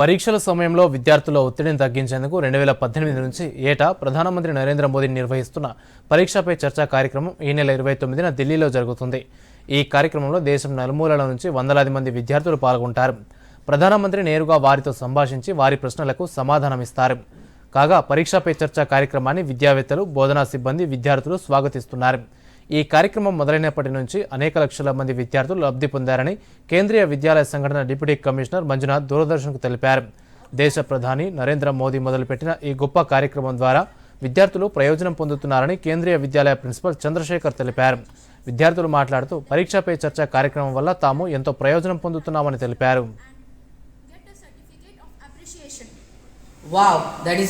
పరీక్షల సమయంలో విద్యార్థుల ఒత్తిడిని తగ్గించేందుకు రెండు వేల పద్దెనిమిది నుంచి ఏటా ప్రధానమంత్రి నరేంద్ర మోదీ నిర్వహిస్తున్న పరీక్షపై చర్చా కార్యక్రమం ఈ నెల ఇరవై తొమ్మిదిన ఢిల్లీలో జరుగుతుంది. ఈ కార్యక్రమంలో దేశం నలుమూలల నుంచి వందలాది మంది విద్యార్థులు పాల్గొంటారు. ప్రధానమంత్రి నేరుగా వారితో సంభాషించి వారి ప్రశ్నలకు సమాధానమిస్తారు. కాగా పరీక్షపై చర్చా కార్యక్రమాన్ని విద్యావేత్తలు బోధనా సిబ్బంది విద్యార్థులు స్వాగతిస్తున్నారు. ఈ కార్యక్రమం మొదలైనప్పటి నుంచి అనేక లక్షల మంది విద్యార్థులు లబ్ధి పొందారని కేంద్రీయ విద్యాలయ సంఘటన డిప్యూటీ కమిషనర్ మంజునాథ్ దూరదర్శన్కు తెలిపారు. దేశ ప్రధాని నరేంద్ర మోదీ మొదలుపెట్టిన ఈ గొప్ప కార్యక్రమం ద్వారా విద్యార్థులు ప్రయోజనం పొందుతున్నారని కేంద్రీయ విద్యాలయ ప్రిన్సిపల్ చంద్రశేఖర్ తెలిపారు. విద్యార్థులు మాట్లాడుతూ పరీక్షపై చర్చ కార్యక్రమం వల్ల తాము ఎంతో ప్రయోజనం పొందుతున్నామని తెలిపారు.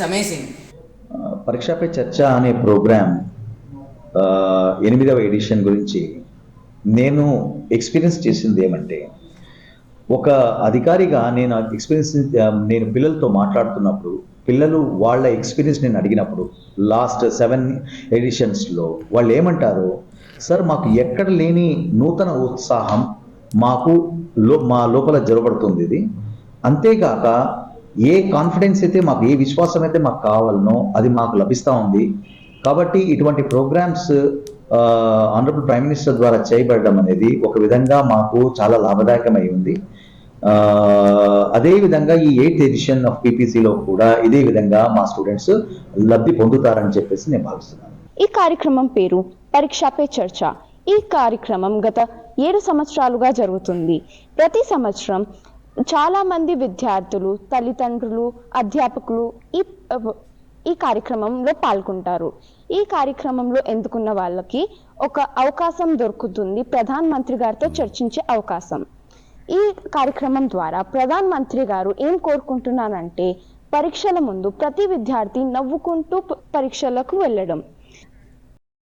Amazing. పరీక్షపై చర్చ అనే ప్రోగ్రామ్ ఎనిమిదవ ఎడిషన్ గురించి నేను ఎక్స్పీరియన్స్ చేసింది ఏమంటే ఒక అధికారిగా నేను ఎక్స్పీరియన్స్ నేను పిల్లలతో మాట్లాడుతున్నప్పుడు పిల్లలు వాళ్ళ ఎక్స్పీరియన్స్ నేను అడిగినప్పుడు లాస్ట్ సెవెన్ ఎడిషన్స్లో వాళ్ళు ఏమంటారు సార్ మాకు ఎక్కడ లేని నూతన ఉత్సాహం మాకు లో మా లోపల జరగబడుతుంది ఇది. అంతేకాక ఏ కాన్ఫిడెన్స్ అయితే మాకు ఏ విశ్వాసం అయితే మాకు కావాలనో అది మాకు లభిస్తూ ఉంది. కాబట్టి ఇటువంటి ప్రోగ్రామ్స్ ఆనరబుల్ ప్రైమ్ మినిస్టర్ ద్వారా చేయబడడం అనేది ఒక విధంగా మాకు చాలా లాభదాయకమై ఉంది. ఆ, అదే విధంగా ఈ ఎయిత్ ఎడిషన్ ఆఫ్ పీపీసీలో కూడా ఇదే విధంగా మా స్టూడెంట్స్ లబ్ధి పొందుతారని చెప్పేసి నేను భావిస్తున్నాను. ఈ కార్యక్రమం పేరు పరీక్షపై చర్చ. ఈ కార్యక్రమం గత ఏడు సంవత్సరాలుగా జరుగుతుంది. ప్రతి సంవత్సరం చాలా మంది విద్యార్థులు తల్లిదండ్రులు అధ్యాపకులు ఈ ఈ కార్యక్రమంలో పాల్గొంటారు. ఈ కార్యక్రమంలో ఎందుకున్న వాళ్ళకి ఒక అవకాశం దొరుకుతుంది. ప్రధాన మంత్రి గారితో చర్చించే అవకాశం. ఈ కార్యక్రమం ద్వారా ప్రధాన మంత్రి గారు ఏం కోరుకుంటున్నారంటే పరీక్షల ముందు ప్రతి విద్యార్థి నవ్వుకుంటూ పరీక్షలకు వెళ్ళడం.